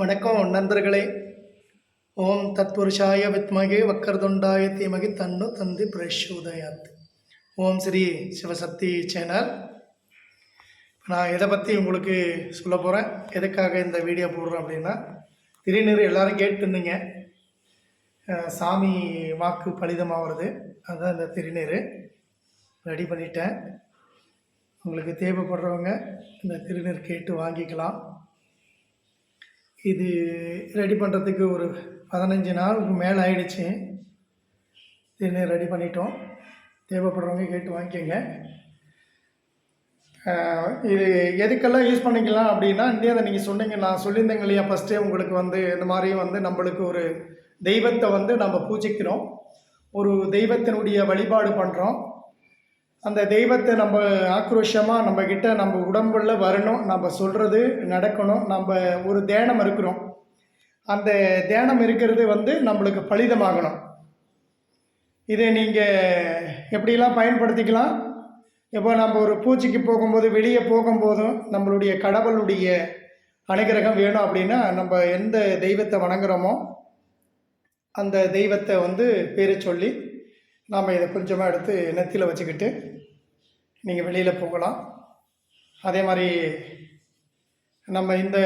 வணக்கம் நண்பர்களே. ஓம் தத்புருஷாய வித்மகே வக்கரதுண்டாய தீமகி தன்னு தந்தி பிரசோதயாத் ஓம் ஸ்ரீ சிவசக்தி சேனல். நான் இதை பற்றி உங்களுக்கு சொல்ல போகிறேன் எதுக்காக இந்த வீடியோ போடுறேன் அப்படின்னா திடீர்னு எல்லோரும் கேட்டுருந்தீங்க சாமி வாக்கு பலிதமாகிறது. அதுதான் இந்த திருநீர். ரெடி பண்ணிட்டேன். உங்களுக்கு தேவைப்படுறவங்க இந்த திருநீர் கேட்டு வாங்கிக்கலாம். இது ரெடி பண்ணுறதுக்கு ஒரு பதினஞ்சு நாளுக்கு மேலே ஆயிடுச்சு. திருநீர் ரெடி பண்ணிட்டோம். தேவைப்படுறவங்க கேட்டு வாங்கிக்கோங்க. இது எதுக்கெல்லாம் யூஸ் பண்ணிக்கலாம் அப்படின்னா இந்தியா அதை நீங்கள் சொன்னீங்க நான் சொல்லியிருந்தேங்க இல்லையா ஃபஸ்ட்டே உங்களுக்கு வந்து இந்த மாதிரி வந்து நம்மளுக்கு ஒரு தெய்வத்தை வந்து நம்ம பூஜிக்கிறோம். ஒரு தெய்வத்தினுடைய வழிபாடு பண்ணுறோம் அந்த தெய்வத்தை நம்ம ஆக்ரோஷமாக நம்மக்கிட்ட நம்ம உடம்புல வரணும் நம்ம சொல்கிறது நடக்கணும் நம்ம ஒரு தியானம் இருக்கிறோம். அந்த தியானம் இருக்கிறது வந்து நம்மளுக்கு பலிதமாகணும். இதை நீங்கள் எப்படிலாம் பயன்படுத்திக்கலாம்? இப்போ நம்ம ஒரு பூச்சிக்கு போகும்போது வெளியே போகும்போதும் நம்மளுடைய கடவுளுடைய அனுகிரகம் வேணும் அப்படின்னா நம்ம எந்த தெய்வத்தை வணங்குறோமோ அந்த தெய்வத்தை வந்து பேரை சொல்லி நாம் இதை கொஞ்சமாக எடுத்து நெத்தியில் வச்சுக்கிட்டு நீங்கள் வெளியில் போகலாம். அதே மாதிரி நம்ம இந்த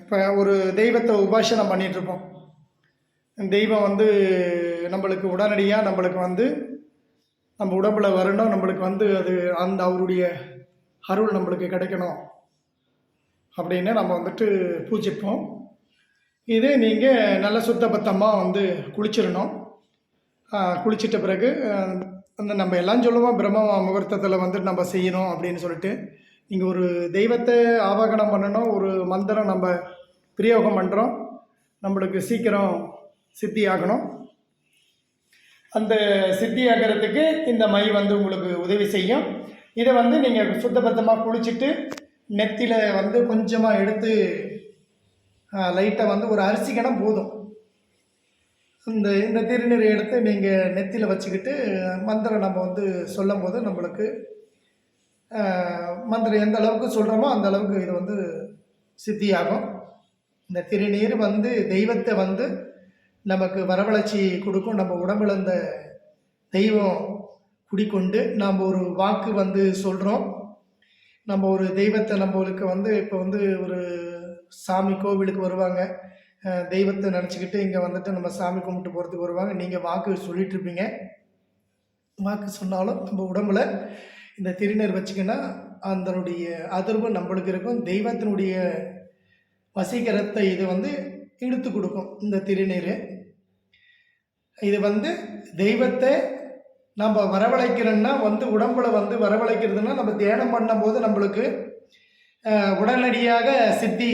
இப்போ ஒரு தெய்வத்தை உபாசனம் பண்ணிகிட்ருப்போம் தெய்வம் வந்து நம்மளுக்கு உடனடியாக நம்மளுக்கு வந்து நம்ம உடம்பில் வரணும் நம்மளுக்கு வந்து அது அந்த அவருடைய அருள் நம்மளுக்கு கிடைக்கணும் அப்படின்னு நம்ம வந்துட்டு பூஜிப்போம். இது நீங்கள் நல்ல சுத்தபத்தமாக வந்து குளிச்சிடணும். குளிச்சிட்ட பிறகு அந்த நம்ம எல்லாம் சொல்லுவோம் பிரம்ம முகூர்த்தத்தில் வந்து நம்ம செய்யணும் அப்படின்னு சொல்லிட்டு நீங்கள் ஒரு தெய்வத்தை ஆவாகனம் பண்ணணும் ஒரு மந்திரம் நம்ம பிரயோகம் பண்ணுறோம் நம்மளுக்கு சீக்கிரம் சித்தி ஆகணும். அந்த சித்தி ஆகிறதுக்கு இந்த மை வந்து உங்களுக்கு உதவி செய்யும். இதை வந்து நீங்கள் சுத்தபத்தமாக குளிச்சுட்டு நெத்தியில் வந்து கொஞ்சமாக எடுத்து லைட்டாக வந்து ஒரு அரிசி போதும். இந்த இந்த திருநீரை எடுத்து நீங்கள் நெத்தியில் வச்சுக்கிட்டு மந்திரம் நம்ம வந்து சொல்லும் போது நம்மளுக்கு மந்திரம் எந்த அளவுக்கு சொல்கிறோமோ அந்த அளவுக்கு இது வந்து சித்தியாகும். இந்த திருநீர் வந்து தெய்வத்தை வந்து நமக்கு வரவழைச்சி கொடுக்கும். நம்ம உடம்புல இந்த தெய்வம் குடிக்கொண்டு நாம் ஒரு வாக்கு வந்து சொல்கிறோம் நம்ம ஒரு தெய்வத்தை நம்மளுக்கு வந்து இப்போ வந்து ஒரு சாமி கோவிலுக்கு வருவாங்க. தெய்வத்தை நினச்சிக்கிட்டு இங்கே வந்துட்டு நம்ம சாமி கும்பிட்டு போகிறதுக்கு வருவாங்க. நீங்கள் வாக்கு சொல்லிகிட்ருப்பீங்க வாக்கு சொன்னாலும் நம்ம உடம்புல இந்த திருநீர் வச்சிங்கன்னா அதனுடைய அதிர்வு நம்மளுக்கு இருக்கும். தெய்வத்தினுடைய வசீகரத்தை இது வந்து இழுத்து கொடுக்கும் இந்த திருநீர். இது வந்து தெய்வத்தை நம்ம வரவழைக்கிறோன்னா வந்து உடம்புல வந்து வரவழைக்கிறதுனா நம்ம தியானம் பண்ணும்போது நம்மளுக்கு உடனடியாக சித்தி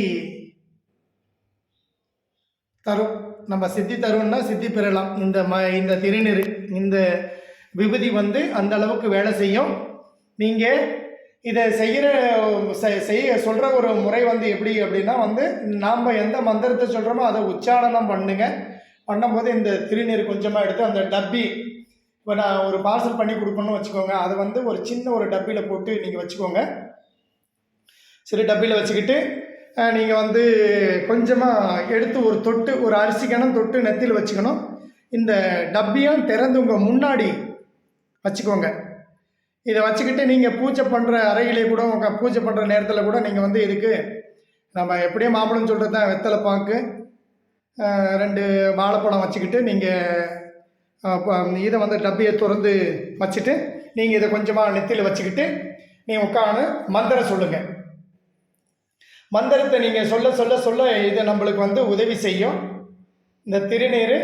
தரும். நம்ம சித்தி தரும்னா சித்தி பெறலாம். இந்த ம இந்த திருநீர் இந்த விபதி வந்து அந்த அளவுக்கு வேலை செய்யும். நீங்கள் இதை செய்கிற செய்ய சொல்கிற ஒரு முறை வந்து எப்படி அப்படின்னா வந்து நாம் எந்த மந்திரத்தை சொல்கிறோமோ அதை உச்சாரணம் பண்ணுங்க. பண்ணும்போது இந்த திருநீர் கொஞ்சமாக எடுத்து அந்த டப்பி இப்போ நான் ஒரு பார்சல் பண்ணி கொடுக்கணும்னு வச்சுக்கோங்க. அதை வந்து ஒரு சின்ன ஒரு டப்பியில் போட்டு நீங்கள் வச்சுக்கோங்க. சரி டப்பியில் வச்சுக்கிட்டு நீங்கள் வந்து கொஞ்சமாக எடுத்து ஒரு தொட்டு ஒரு அரிசி கணம் தொட்டு நெத்தியில் வச்சுக்கணும். இந்த டப்பியும் திறந்து உங்கள் முன்னாடி வச்சுக்கோங்க. இதை வச்சுக்கிட்டு நீங்கள் பூஜை பண்ணுற அறையிலே கூட உங்கள் பூஜை பண்ணுற நேரத்தில் கூட நீங்கள் வந்து இதுக்கு நம்ம எப்படியும் மாம்பழம் சொல்கிறது தான் வெத்தலை பாக்கு ரெண்டு வாழைப்பழம் வச்சுக்கிட்டு நீங்கள் இதை வந்து டப்பியை திறந்து வச்சுட்டு நீங்கள் இதை கொஞ்சமாக நெத்தியில் வச்சுக்கிட்டு நீங்கள் உட்காந்து மந்திரம் சொல்லுங்கள் மந்திரத்தை நீங்கள் சொல்ல சொல்ல சொல்ல இது நம்மளுக்கு வந்து உதவி செய்யும். இந்த திருநீர்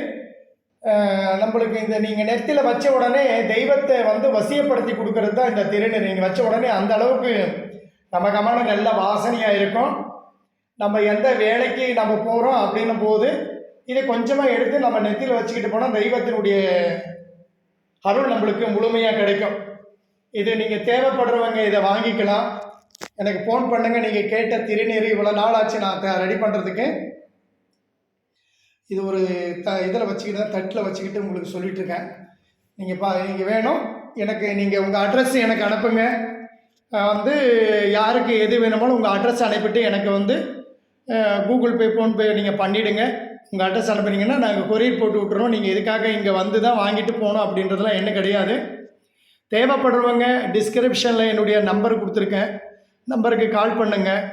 நம்மளுக்கு இந்த நீங்கள் நெத்தியில் வச்ச உடனே தெய்வத்தை வந்து வசியப்படுத்தி கொடுக்கறது தான் இந்த திருநீர். நீங்கள் வச்ச உடனே அந்த அளவுக்கு நமக்கமான நல்ல வாசனையாக இருக்கும். நம்ம எந்த வேலைக்கு நம்ம போகிறோம் அப்படின்னும் போது இதை கொஞ்சமாக எடுத்து நம்ம நெத்தியில் வச்சுக்கிட்டு போனால் தெய்வத்தினுடைய அருள் நம்மளுக்கு முழுமையாக கிடைக்கும். இது நீங்கள் தேவைப்படுறவங்க இதை வாங்கிக்கலாம். எனக்கு ஃபோன் பண்ணுங்கள் நீங்கள் கேட்ட திருநீர் இவ்வளோ நாள் ஆச்சு நான் ரெடி பண்ணுறதுக்கு இது ஒரு த இதில் வச்சுக்கிட்டு தட்டில் வச்சுக்கிட்டு உங்களுக்கு சொல்லிட்டு இருக்கேன் நீங்கள் பா நீங்கள் வேணும் எனக்கு நீங்கள் உங்கள் அட்ரஸ் எனக்கு அனுப்புங்க. வந்து யாருக்கு எது வேணுமோ உங்கள் அட்ரஸ் அனுப்பிட்டு எனக்கு வந்து கூகுள் பே ஃபோன்பே நீங்கள் பண்ணிவிடுங்க உங்கள் அட்ரஸ் அனுப்புனீங்கன்னா நாங்கள் கொரியர் போட்டு விட்டுறோம். நீங்கள் எதுக்காக இங்கே வந்து தான் வாங்கிட்டு போகணும் அப்படின்றதுலாம் என்ன கிடையாது. தேவைப்படுறவங்க டிஸ்கிரிப்ஷனில் என்னுடைய நம்பர் கொடுத்துருக்கேன். நம்பருக்கு கால் பண்ணுங்கள்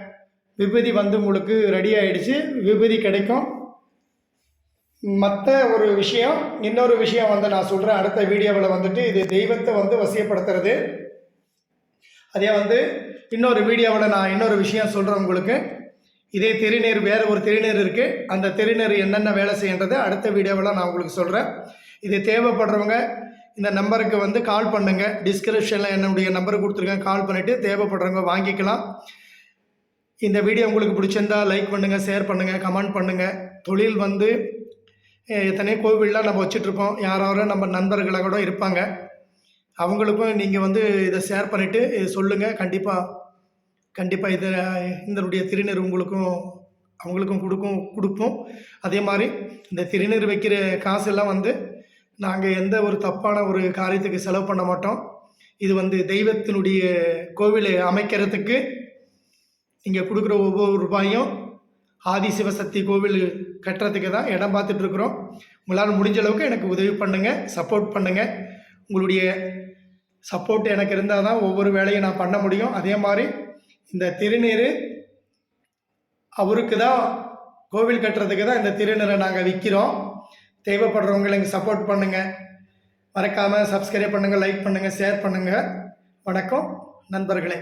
விபதி வந்து உங்களுக்கு ரெடி ஆகிடுச்சு விபதி கிடைக்கும். மற்ற ஒரு விஷயம் இன்னொரு விஷயம் வந்து நான் சொல்கிறேன் அடுத்த வீடியோவில் வந்துட்டு இது தெய்வத்தை வந்து வசியப்படுத்துறது. அதே வந்து இன்னொரு வீடியோவில் நான் இன்னொரு விஷயம் சொல்கிறேன் உங்களுக்கு. இதே திருநீர் வேறு ஒரு திருநீர் இருக்குது அந்த திருநீர் என்னென்ன வேலை செய்யன்றது அடுத்த வீடியோவில் நான் உங்களுக்கு சொல்கிறேன் இது தேவைப்படுறவங்க இந்த நம்பருக்கு வந்து கால் பண்ணுங்கள் டிஸ்கிரிப்ஷனில் என்னுடைய நம்பர் கொடுத்துருக்கேன். கால் பண்ணிவிட்டு தேவைப்படுறவங்க வாங்கிக்கலாம். இந்த வீடியோ உங்களுக்கு பிடிச்சிருந்தா லைக் பண்ணுங்கள் ஷேர் பண்ணுங்கள் கமெண்ட் பண்ணுங்கள் தொழில் வந்து எத்தனையோ கோவில்லாம் நம்ம வச்சிட்ருக்கோம் யாராவது நம்ம நண்பர்களாக கூட இருப்பாங்க. அவங்களுக்கும் நீங்கள் வந்து இதை ஷேர் பண்ணிவிட்டு இதை சொல்லுங்கள் கண்டிப்பாக கண்டிப்பாக இதை இதனுடைய திருநீர் உங்களுக்கும் அவங்களுக்கும் கொடுக்கும் கொடுப்போம். அதே மாதிரி இந்த திருநீர் வைக்கிற காசெல்லாம் வந்து நாங்கள் எந்த ஒரு தப்பான ஒரு காரியத்துக்கு செலவு பண்ண மாட்டோம். இது வந்து தெய்வத்தினுடைய கோவிலை அமைக்கிறதுக்கு நீங்கள் கொடுக்குற ஒவ்வொரு ரூபாயும் ஆதி சிவசக்தி கோவில் கட்டுறதுக்கு தான் இடம் பார்த்துட்ருக்குறோம். உங்களால் முடிஞ்ச அளவுக்கு எனக்கு உதவி பண்ணுங்கள் சப்போர்ட் பண்ணுங்கள் உங்களுடைய சப்போர்ட் எனக்கு இருந்தால் தான் ஒவ்வொரு வேலையும் நான் பண்ண முடியும். அதே மாதிரி இந்த திருநீர் அவருக்கு தான் கோவில் கட்டுறதுக்கு தான் இந்த திருநீரை நாங்கள் விற்கிறோம் தேவைப்படுறவங்களுக்கு சப்போர்ட் பண்ணுங்கள் மறக்காமல் சப்ஸ்கிரைப் பண்ணுங்கள் லைக் பண்ணுங்கள் ஷேர் பண்ணுங்கள் வணக்கம் நண்பர்களே.